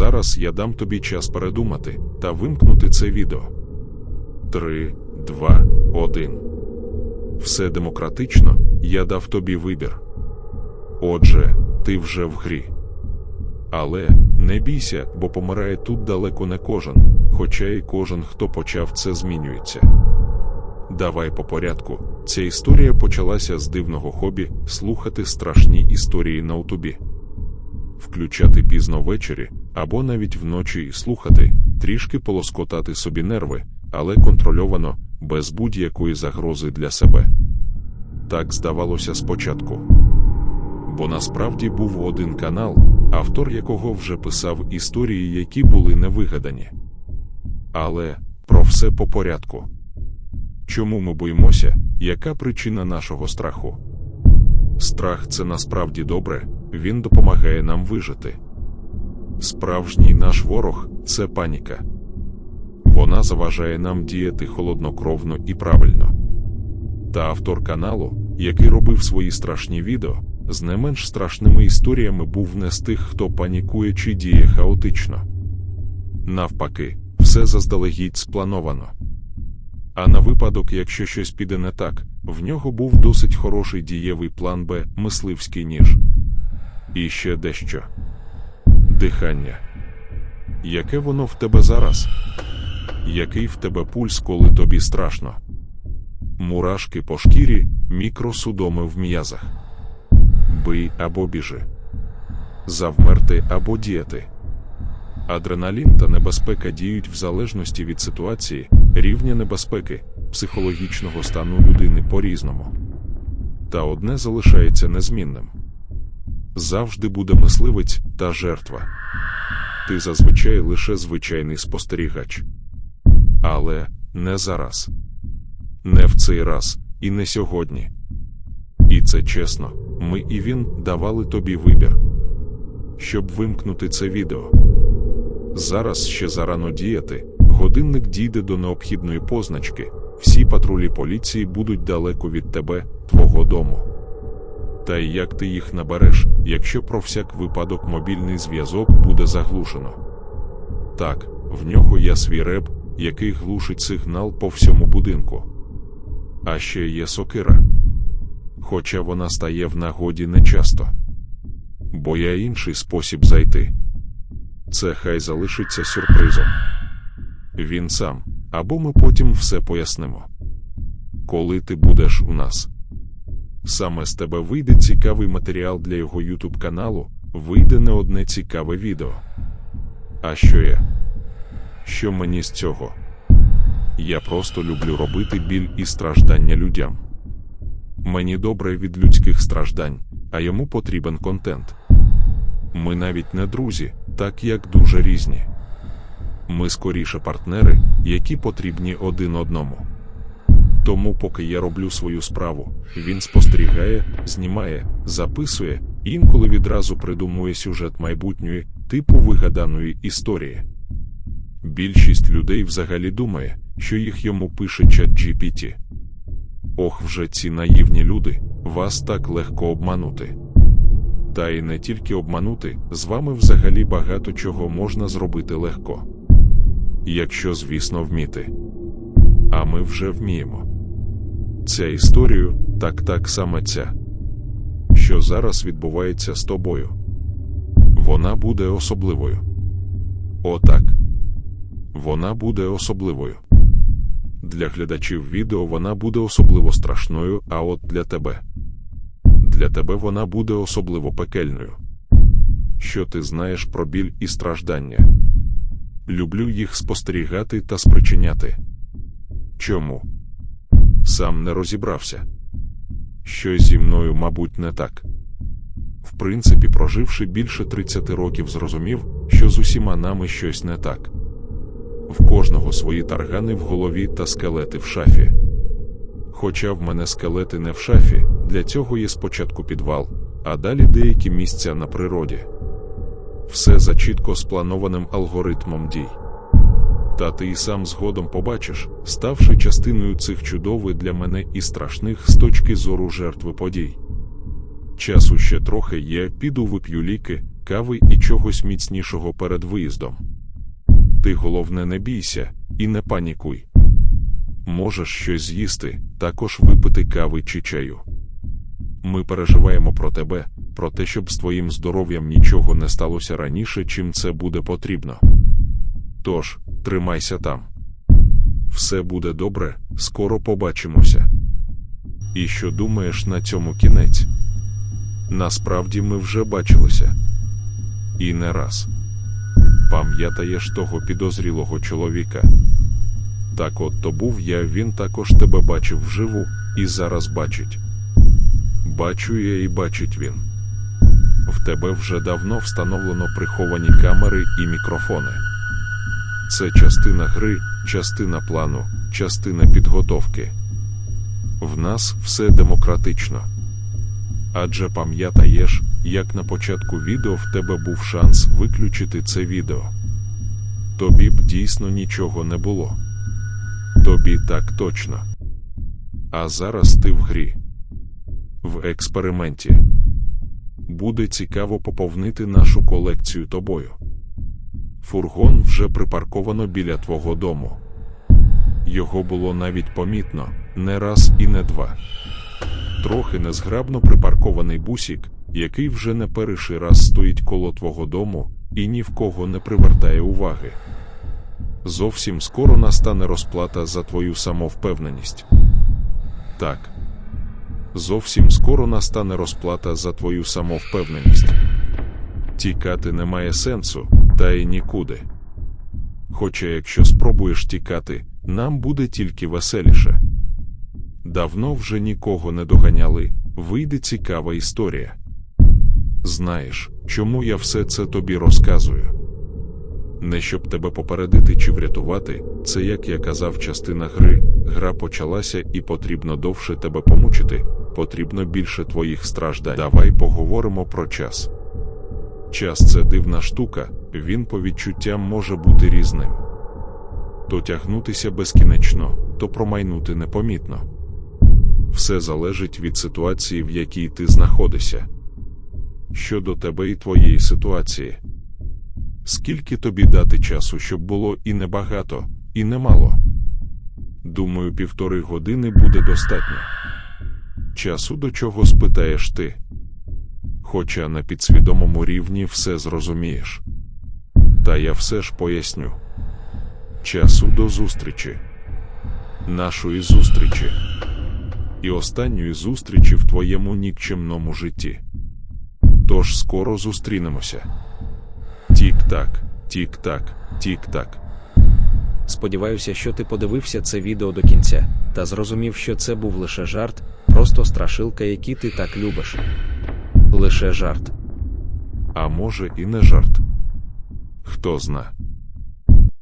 Зараз я дам тобі час передумати та вимкнути це відео. 3, 2, 1. Все демократично, я дав тобі вибір. Отже, ти вже в грі. Але не бійся, бо помирає тут далеко не кожен, хоча і кожен, хто почав це змінюється. Давай по порядку. Ця історія почалася з дивного хобі слухати страшні історії на Ютубі. Включати пізно ввечері або навіть вночі і слухати, трішки полоскотати собі нерви, але контрольовано, без будь-якої загрози для себе. Так здавалося спочатку. Бо насправді був один канал, автор якого вже писав історії, які були невигадані. Але про все по порядку. Чому ми боїмося, яка причина нашого страху? Страх це насправді добре, він допомагає нам вижити. Справжній наш ворог це паніка. Вона заважає нам діяти холоднокровно і правильно. Та автор каналу, який робив свої страшні відео, з не менш страшними історіями був не з тих, хто панікує чи діє хаотично. Навпаки, все заздалегідь сплановано. А на випадок, якщо щось піде не так, в нього був досить хороший дієвий план Б мисливський ніж. І ще дещо. Дихання. Яке воно в тебе зараз? Який в тебе пульс, коли тобі страшно? Мурашки по шкірі, мікросудоми в м'язах. Бий або біжи. Завмерти або діяти. Адреналін та небезпека діють в залежності від ситуації, рівня небезпеки, психологічного стану людини по-різному. Та одне залишається незмінним завжди буде мисливець та жертва. Ти зазвичай лише звичайний спостерігач. Але не зараз, не в цей раз і не сьогодні. І це чесно, ми і він давали тобі вибір, щоб вимкнути це відео. Зараз ще зарано діяти, годинник дійде до необхідної позначки, всі патрулі поліції будуть далеко від тебе, твого дому. Та й як ти їх набереш, якщо про всяк випадок мобільний зв'язок буде заглушено? Так, в нього є свій реп, який глушить сигнал по всьому будинку. А ще є сокира. Хоча вона стає в нагоді нечасто. Бо є інший спосіб зайти. Це хай залишиться сюрпризом. Він сам, або ми потім все пояснимо. Коли ти будеш у нас. Саме з тебе вийде цікавий матеріал для його YouTube каналу, вийде не одне цікаве відео. А що я? Що мені з цього? Я просто люблю робити біль і страждання людям. Мені добре від людських страждань, а йому потрібен контент. Ми навіть не друзі, так як дуже різні. Ми скоріше партнери, які потрібні один одному. Тому, поки я роблю свою справу, він спостерігає, знімає, записує, інколи відразу придумує сюжет майбутньої, типу вигаданої історії. Більшість людей взагалі думає, що їх йому пише чат GPT. Ох, вже ці наївні люди, вас так легко обманути. Та й не тільки обманути, з вами взагалі багато чого можна зробити легко. Якщо, звісно, вміти. А ми вже вміємо. Ця історію, так так саме ця, що зараз відбувається з тобою. Вона буде особливою. Отак. Вона буде особливою. Для глядачів відео вона буде особливо страшною, а от для тебе. Для тебе вона буде особливо пекельною. Що ти знаєш про біль і страждання? Люблю їх спостерігати та спричиняти. Чому? Сам не розібрався. Щось зі мною, мабуть, не так. В принципі, проживши більше 30 років, зрозумів, що з усіма нами щось не так. В кожного свої таргани в голові та скелети в шафі. Хоча в мене скелети не в шафі, для цього є спочатку підвал, а далі деякі місця на природі. Все за чітко спланованим алгоритмом дій. Та ти і сам згодом побачиш, ставши частиною цих чудових для мене і страшних з точки зору жертви подій. Часу ще трохи є, піду вип'ю ліки, кави і чогось міцнішого перед виїздом. Ти головне не бійся і не панікуй. Можеш щось з'їсти, також випити кави чи чаю. Ми переживаємо про тебе, про те, щоб з твоїм здоров'ям нічого не сталося раніше, чим це буде потрібно. Тож, тримайся там. Все буде добре, скоро побачимося. І що думаєш на цьому кінець? Насправді ми вже бачилися. І не раз. Пам'ятаєш того підозрілого чоловіка? Так от то був я, він також тебе бачив вживу і зараз бачить. Бачу я і бачить він. В тебе вже давно встановлено приховані камери і мікрофони. Це частина гри, частина плану, частина підготовки. В нас все демократично. Адже пам'ятаєш, як на початку відео в тебе був шанс виключити це відео. Тобі б дійсно нічого не було. Тобі так точно. А зараз ти в грі. В експерименті. Буде цікаво поповнити нашу колекцію тобою. Фургон вже припарковано біля твого дому. Його було навіть помітно не раз і не два. Трохи незграбно припаркований бусік, який вже не перший раз стоїть коло твого дому і ні в кого не привертає уваги. Зовсім скоро настане розплата за твою самовпевненість. Так. Зовсім скоро настане розплата за твою самовпевненість. Тікати немає сенсу, та нікуди. Хоча, якщо спробуєш тікати, нам буде тільки веселіше. Давно вже нікого не доганяли, вийде цікава історія. Знаєш, чому я все це тобі розказую? Не щоб тебе попередити чи врятувати, це, як я казав, частина гри, гра почалася і потрібно довше тебе помучити, потрібно більше твоїх страждань. Давай поговоримо про час. Час це дивна штука, він по відчуттям може бути різним. То тягнутися безкінечно, то промайнути непомітно. Все залежить від ситуації, в якій ти знаходишся. Щодо тебе і твоєї ситуації. Скільки тобі дати часу, щоб було і небагато, і немало? Думаю, півтори години буде достатньо. Часу до чого спитаєш ти? Хоча на підсвідомому рівні все зрозумієш. Та я все ж поясню. Часу до зустрічі, нашої зустрічі і останньої зустрічі в твоєму нікчемному житті. Тож скоро зустрінемося. Тік-так, тік-так, тік-так. Сподіваюся, що ти подивився це відео до кінця та зрозумів, що це був лише жарт, просто страшилка, які ти так любиш. Лише жарт. А може і не жарт. Хто зна.